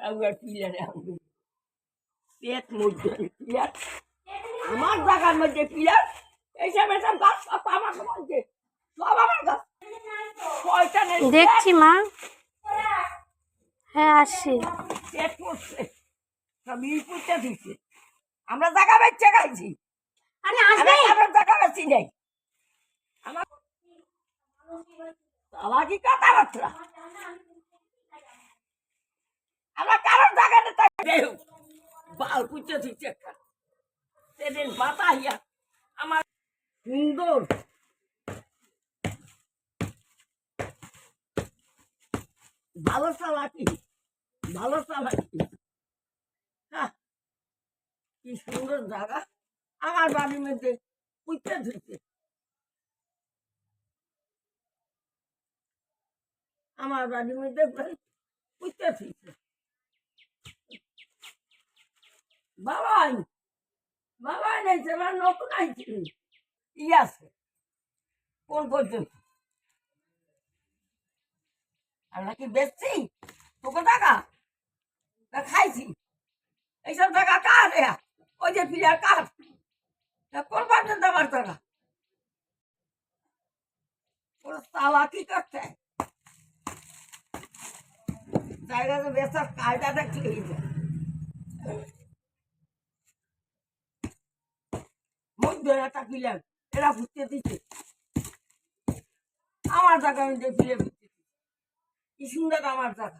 একবার পিলারে আনবে পেট মধ্যে পিলার আমার জায়গার মধ্যে পিলার এইসব এসব গাছ সব আমাকে বলছে। সব আমার গাছ। দেখছি মা। হ্যাঁ আসছি পেট পড়ছে সব ই দিচ্ছে আমরা জায়গা বেচে খাইছি আরে আমি আমার জায়গা বেশি নেই। আমার আমার কি কথাবার্তা আমরা কারোর বাল একটা সেদিন বাতাইয়া আমার সুন্দর। ভালো ভালো হ্যাঁ কি সুন্দর জায়গা। আমার বাড়ির মধ্যে পুঁতে ধুচ্ছে আমার বাড়ির মধ্যে ধুচ্ছে বাবাই বাবাই নাই আমার নতুন আইছি ই আছে। কোন পর্যন্ত আমরা কি বেচছি? তোকে টাকা? না, খাইছি। এইসব টাকা কার ওই যে প্লেয়ার কার? কোন পর্যন্ত আমার টাকা? সালা কি করছে? জায়গাতে বেচার কায়দাটা কি হয়েছে? একটা প্লেয়ার এরা ঘুরতে দিচ্ছে আমার জায়গা আমি দেখিলে ফুটতে কি সুন্দর আমার জায়গা।